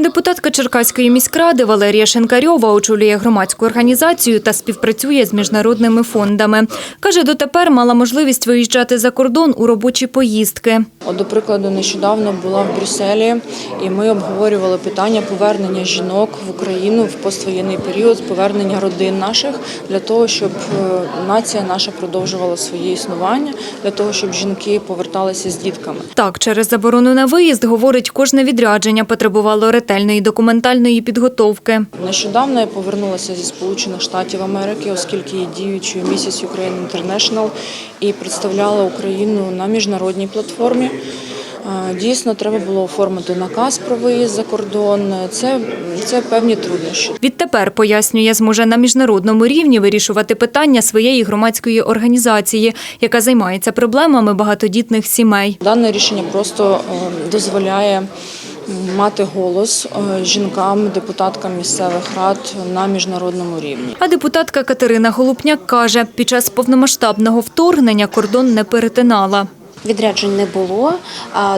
Депутатка Черкаської міськради Валерія Шенкарьова очолює громадську організацію та співпрацює з міжнародними фондами. Каже, дотепер мала можливість виїжджати за кордон у робочі поїздки. До прикладу, нещодавно була в Брюсселі, і ми обговорювали питання повернення жінок в Україну в поствоєнний період, повернення родин наших для того, щоб е, нація наша продовжувала своє існування, для того, щоб жінки поверталися з дітками. Так, через заборону на виїзд, говорить, кожне відрядження потребувало ретельної документальної підготовки. Нещодавно я повернулася зі Сполучених Штатів Америки, оскільки є діючою місіс Ukraine International і представляла Україну на міжнародній платформі. Е, Дійсно, треба було оформити наказ про виїзд за кордон. Це, це певні труднощі. Відтепер, пояснює, зможе на міжнародному рівні вирішувати питання своєї громадської організації, яка займається проблемами багатодітних сімей. Дане рішення просто е, дозволяє мати голос е, жінкам, депутаткам місцевих рад на міжнародному рівні. А депутатка Катерина Голупняк каже, під час повномасштабного вторгнення кордон не перетинала. Відряджень не було.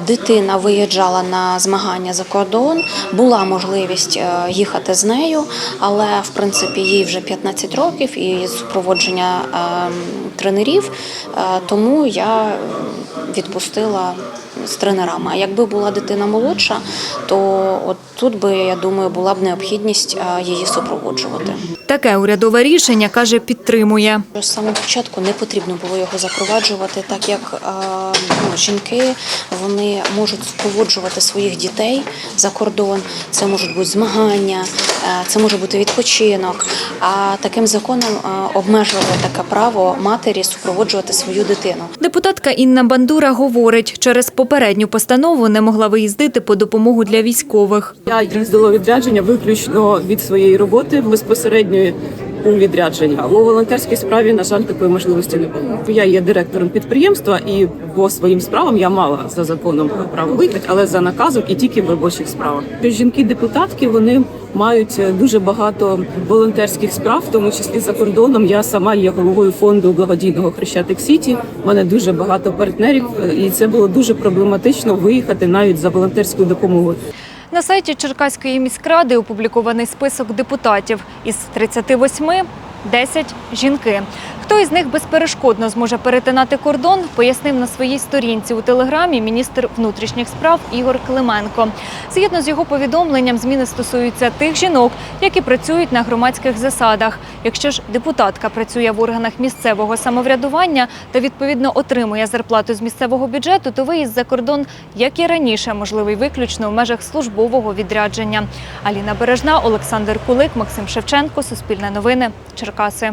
Дитина виїжджала на змагання за кордон. Була можливість е, їхати з нею, але в принципі їй вже 15 років і супроводження е, тренерів. е, Тому я відпустила з тренерами. А якби була дитина молодша, то от тут би я думаю була б необхідність е, її супроводжувати. Таке урядове рішення, каже, підтримує. З самого початку не потрібно було його запроваджувати, так як ну, жінки вони можуть супроводжувати своїх дітей за кордон. Це можуть бути змагання, е, це може бути відпочинок. А таким законом е, таке право матері супроводжувати свою дитину. Депутатка Інна Бандура говорить, через попередню постанову не могла виїздити по допомогу для військових. Я їздила відрядження виключно від своєї роботи безпосередньо у відрядження. У волонтерській справі, на жаль, такої можливості не було. Я є директором підприємства, і по своїм справам я мала за законом право виїхати, але за наказом і тільки в робочих справах. Жінки-депутатки вони мають дуже багато волонтерських справ, в тому числі за кордоном. Я сама є головою фонду благодійного Хрещатик Сіті. У мене дуже багато партнерів, і це було дуже проблематично виїхати навіть за волонтерською допомогою. На сайті Черкаської міськради опублікований список депутатів. Із 38 – 10 – жінки. Хто із них безперешкодно зможе перетинати кордон, пояснив на своїй сторінці у телеграмі міністр внутрішніх справ Ігор Клименко. Згідно з його повідомленням, зміни стосуються тих жінок, які працюють на громадських засадах. Якщо ж депутатка працює в органах місцевого самоврядування та відповідно отримує зарплату з місцевого бюджету, то виїзд за кордон, як і раніше, можливий виключно в межах службового відрядження. Аліна Бережна, Олександр Кулик, Максим Шевченко, Суспільне новини, Черкаси.